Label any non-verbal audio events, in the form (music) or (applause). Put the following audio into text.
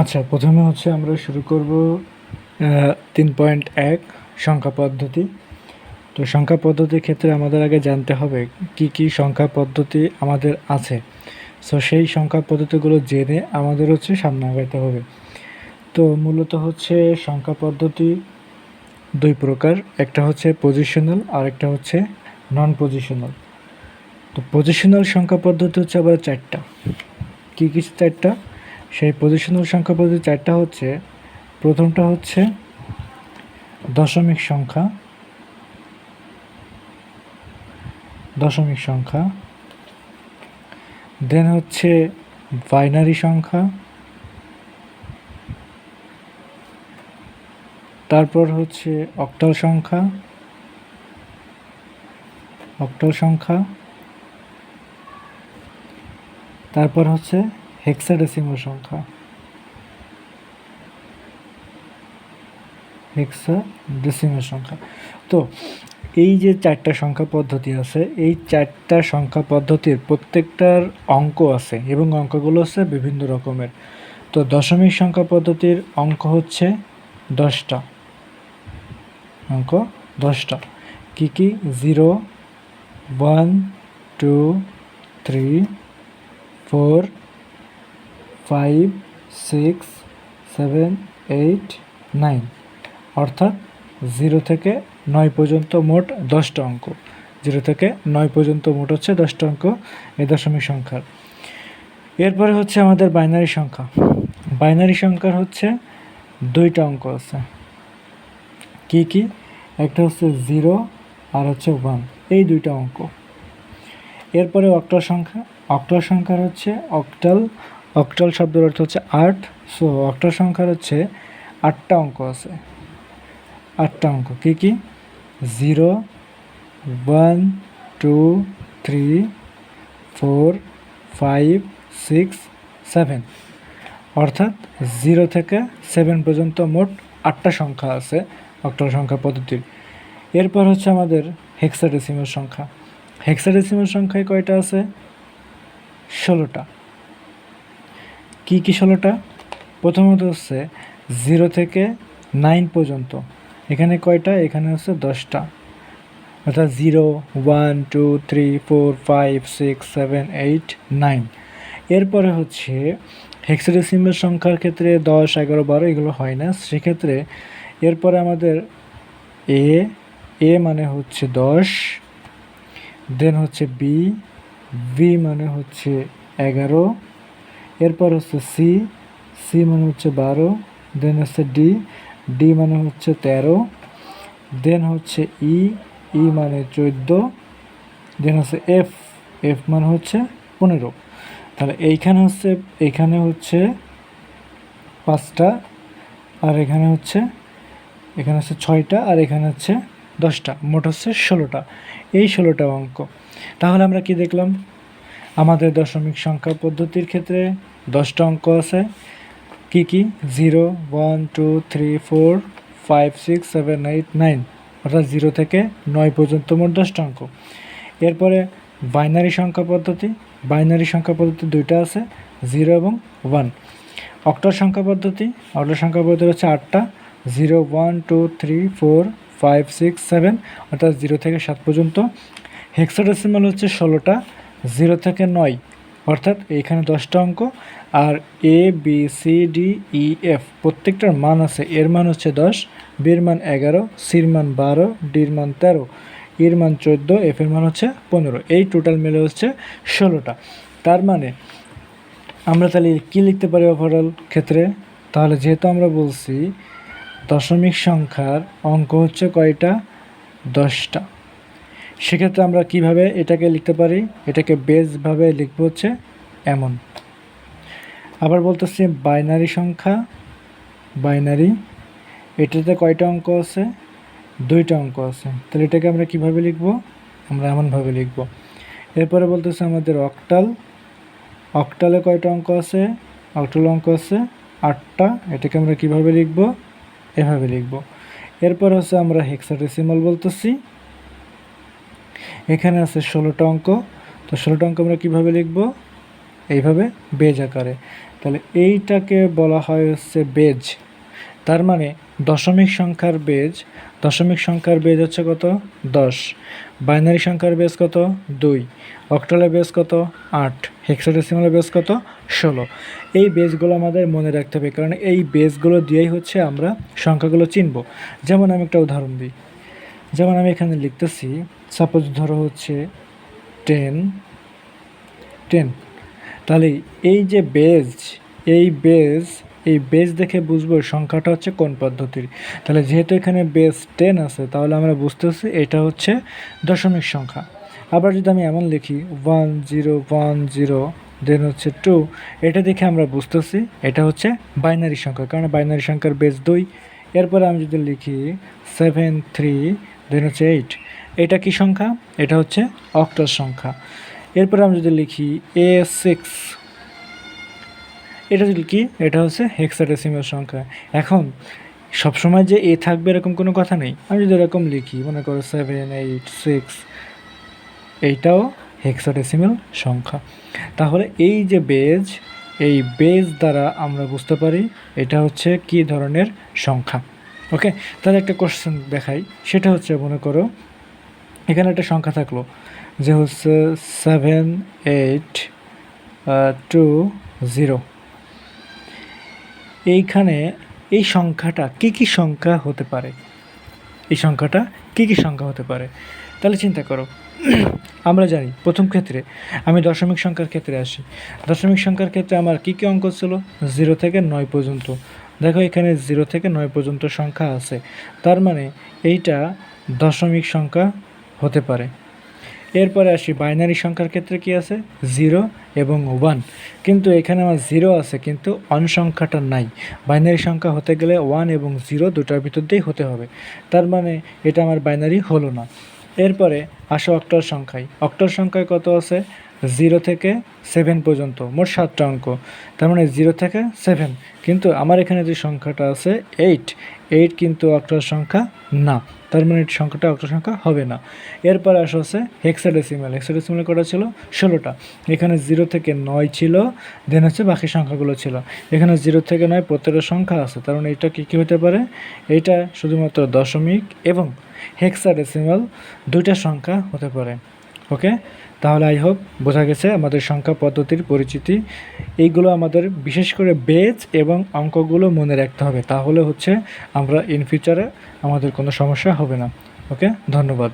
আচ্ছা প্রথমে হচ্ছে আমরা শুরু করব তিন পয়েন্ট এক, সংখ্যা পদ্ধতি। তো সংখ্যা পদ্ধতির ক্ষেত্রে আমাদের আগে জানতে হবে কি কি সংখ্যা পদ্ধতি আমাদের আছে। সো সেই সংখ্যা পদ্ধতিগুলো জেনে আমাদের হচ্ছে সামনে আগাইতে হবে। তো মূলত হচ্ছে সংখ্যা পদ্ধতি দুই প্রকার, একটা হচ্ছে পজিশনাল আর একটা হচ্ছে নন পজিশনাল তো পজিশনাল সংখ্যা পদ্ধতি হচ্ছে আবার চারটা। কী কী চারটা? সেই পজিশনাল সংখ্যা পদ্ধতি চারটা হচ্ছে, প্রথমটা হচ্ছে দশমিক সংখ্যা দশমিক সংখ্যা দেন হচ্ছে বাইনারি সংখ্যা, তারপর হচ্ছে অক্টাল সংখ্যা অক্টাল সংখ্যা, তারপর হচ্ছে হেক্সাডেসিমাল সংখ্যা। হেক্সাডেসিমাল সংখ্যা। তো, এই যে চারটা সংখ্যা পদ্ধতি আছে, এই চারটা সংখ্যা পদ্ধতির প্রত্যেকটার অঙ্ক আছে এবং অঙ্কগুলো হচ্ছে বিভিন্ন রকমের। তো, দশমিক সংখ্যা পদ্ধতির অঙ্ক হচ্ছে দশটা। অঙ্ক দশটা। কী কী? Zero, one, two, three, four five, six, seven, eight, nine. অর্থাৎ জিরো থেকে নয় পর্যন্ত মোট দশটা অঙ্ক। জিরো থেকে নয় পর্যন্ত মোট হচ্ছে দশটা অঙ্ক এই দশমিক সংখ্যার। এরপরে হচ্ছে আমাদের বাইনারি সংখ্যা। বাইনারি সংখ্যার হচ্ছে দুইটা অঙ্ক আছে। কি কি? একটা হচ্ছে জিরো, আর হচ্ছে ওয়ান। এই দুইটা অঙ্ক। এরপরে অক্টাল সংখ্যা। অক্টাল সংখ্যার হচ্ছে অক্টাল অক্টাল শব্দের অর্থ হচ্ছে আট সো অক্টাল সংখ্যার হচ্ছে আটটা অঙ্ক আছে। আটটা অঙ্ক। কী কী? Zero one two three four five six seven অর্থাৎ জিরো থেকে সেভেন পর্যন্ত মোট আটটা সংখ্যা আছে অক্টাল সংখ্যা পদ্ধতির। এরপর হচ্ছে আমাদের হেক্সাডেসিমাল সংখ্যা। হেক্সাডেসিমাল সংখ্যায় কয়টা আছে? ষোলোটা। কী কী ষোলোটা? প্রথমত হচ্ছে জিরো থেকে নাইন পর্যন্ত। এখানে কয়টা? এখানে হচ্ছে দশটা। অর্থাৎ zero one two three four five six seven eight nine এরপরে হচ্ছে হেক্সাডেসিমাল সংখ্যার ক্ষেত্রে দশ, এগারো, বারো এগুলো হয় না। সেক্ষেত্রে এরপরে আমাদের এ এ মানে হচ্ছে দশ দেন হচ্ছে বি বি মানে হচ্ছে এগারো এরপর হচ্ছে সি সি মানে হচ্ছে বারো দেন হচ্ছে ডি ডি মানে হচ্ছে তেরো দেন হচ্ছে ই ই মানে চোদ্দ দেন হচ্ছে এফ এফ মানে হচ্ছে পনেরো। তাহলে এইখানে হচ্ছে এইখানে হচ্ছে পাঁচটা, আর এখানে হচ্ছে এখানে হচ্ছে ছয়টা, আর এখানে হচ্ছে দশটা, মোট হচ্ছে ষোলোটা। এই ষোলোটা অঙ্ক। তাহলে আমরা কি দেখলাম? আমাদের দশমিক সংখ্যা পদ্ধতির ক্ষেত্রে দশটা অঙ্ক আছে। কি কি? Zero, one, two, three, four, five, six, seven, eight, nine. অর্থাৎ জিরো থেকে নয় পর্যন্ত মোট দশটা অঙ্ক। এরপরে বাইনারি সংখ্যা পদ্ধতি। বাইনারি সংখ্যা পদ্ধতি দুইটা আছে, জিরো এবং ওয়ান। অক্টাল সংখ্যা পদ্ধতি। অক্টাল সংখ্যা পদ্ধতি হচ্ছে আটটা। Zero, one, two, three, four, five, six, seven. অর্থাৎ জিরো থেকে সাত পর্যন্ত। হেক্সাডেসিমাল হচ্ছে ষোলোটা। জিরো থেকে নয়, অর্থাৎ এইখানে দশটা অঙ্ক, আর A B C D E F প্রত্যেকটার মান আছে। এর মান হচ্ছে দশ বির মান এগারো সির মান বারো ডির মান তেরো এর মান চোদ্দ এফ এর মান হচ্ছে পনেরো। এই টোটাল মিলে হচ্ছে ষোলোটা। তার মানে আমরা তাহলে কী লিখতে পারি ওভারঅল ক্ষেত্রে? তাহলে যেহেতু আমরা বলছি, দশমিক সংখ্যার অঙ্ক হচ্ছে কয়টা? দশটা। সেক্ষেত্রে আমরা কীভাবে এটাকে লিখতে পারি? এটাকে বেসভাবে লিখব হচ্ছে এমন। আবার বলতেছি বাইনারি সংখ্যা, বাইনারি। এটাতে কয়টা অঙ্ক আছে? দুইটা অঙ্ক আছে। তাহলে এটাকে আমরা কীভাবে লিখব? আমরা এমনভাবে লিখব। এরপরে বলতেছে আমাদের অক্টাল। অক্টালে কয়টা অঙ্ক আছে? অক্টাল অঙ্ক আছে আটটা। এটাকে আমরা কীভাবে লিখব? এভাবে লিখব। এরপর হচ্ছে আমরা হেক্সাডেসিমাল বলতেছি। এখানে আছে ষোলোটা অঙ্ক। তো ষোলোটা অঙ্ক আমরা কীভাবে লিখব? এইভাবে বেজ আকারে। তাহলে এইটাকে বলা হয় হচ্ছে বেজ। তার মানে দশমিক সংখ্যার বেজ, দশমিক সংখ্যার বেজ হচ্ছে কত? দশ। বাইনারি সংখ্যার বেজ কত? দুই। অক্টালের বেজ কত? আট। হেক্সাডেসিমালের বেজ কত? ষোলো। এই বেজগুলো আমাদের মনে রাখতে হবে, কারণ এই বেজগুলো দিয়েই হচ্ছে আমরা সংখ্যাগুলো চিনব। যেমন আমি একটা উদাহরণ দিই। যেমন আমি এখানে লিখতেছি সাপোজ ধরো হচ্ছে টেন টেন তাহলে এই যে বেজ এই বেজ এই বেজ দেখে বুঝব সংখ্যাটা হচ্ছে কোন পদ্ধতির। তাহলে যেহেতু এখানে বেজ টেন আছে, তাহলে আমরা বুঝতেছি এটা হচ্ছে দশমিক সংখ্যা। আবার যদি আমি এমন লিখি one zero one zero then হচ্ছে টু এটা দেখে আমরা বুঝতেছি এটা হচ্ছে বাইনারি সংখ্যা, কারণ বাইনারি সংখ্যার বেজ দুই। এরপরে আমি যদি লিখি সেভেন থ্রি দেন হচ্ছে এইট এটা কি সংখ্যা? এটা হচ্ছে অক্টার সংখ্যা। এরপরে আমি যদি লিখি এ সিক্স, এটা যদি কি এটা হচ্ছে হেক্সাডেসিমাল সংখ্যা। এখন, সবসময় যে এ থাকবে এরকম কোনো কথা নেই। আমি যদি এরকম লিখি, মনে করো সেভেন, এইট, সিক্স, এইটাও হেক্সাডেসিমাল সংখ্যা। তাহলে এই যে বেজ, এই বেজ দ্বারা আমরা বুঝতে পারি এটা হচ্ছে কি ধরনের সংখ্যা। ওকে? তাহলে একটা কোশ্চেন দেখাই। সেটা হচ্ছে, মনে করো এখানে একটা সংখ্যা থাকল, যে হচ্ছে সেভেন এইট টু জিরো এইখানে এই সংখ্যাটা কি কি সংখ্যা হতে পারে? এই সংখ্যাটা কি কি সংখ্যা হতে পারে? তাহলে চিন্তা করো, (clears throat) আমরা জানি প্রথম ক্ষেত্রে আমি দশমিক সংখ্যার ক্ষেত্রে আসি। দশমিক সংখ্যার ক্ষেত্রে আমার কী কী অঙ্ক ছিল? জিরো থেকে নয় পর্যন্ত। দেখো এখানে জিরো থেকে নয় পর্যন্ত সংখ্যা আছে। তার মানে এইটা দশমিক সংখ্যা হতে পারে। এরপরে আসি, বাইনারি সংখ্যার ক্ষেত্রে কি আছে? জিরো এবং ওয়ান। কিন্তু এখানে আমার জিরো আছে, কিন্তু অন সংখ্যাটা নাই। বাইনারি সংখ্যা হতে গেলে ওয়ান এবং জিরো দুটার ভিতর দিয়েই হতে হবে। তার মানে এটা আমার বাইনারি হলো না। এরপরে আসো অক্টর সংখ্যায়। অক্টর সংখ্যায় কত আছে? জিরো থেকে সেভেন পর্যন্ত, মোট সাতটা অঙ্ক। তার মানে জিরো থেকে সেভেন। কিন্তু আমার এখানে যে সংখ্যাটা আছে এইট এইট কিন্তু অক্টার সংখ্যা না। তার মানে সংখ্যাটা অক্টার সংখ্যা হবে না। এরপর আসা হচ্ছে হেক্সাডেসিমাল হেক্সাডেসিমাল কটা ছিল? ষোলোটা। এখানে জিরো থেকে নয় ছিল দেন হচ্ছে বাকি সংখ্যাগুলো ছিল। এখানে জিরো থেকে নয় প্রত্যেকটা সংখ্যা আছে। তার মানে এটা কী কী হতে পারে? এইটা শুধুমাত্র দশমিক এবং হেক্সাডেসিমাল দুইটা সংখ্যা হতে পারে। ওকে? তাহলে আই হোপ বোঝা গেছে আমাদের সংখ্যা পদ্ধতির পরিচিতি। এইগুলো আমাদের বিশেষ করে বেজ এবং অঙ্কগুলো মনে রাখতে হবে। তাহলে হচ্ছে আমরা ইন ফিউচারে আমাদের কোনো সমস্যা হবে না। ওকে? ধন্যবাদ।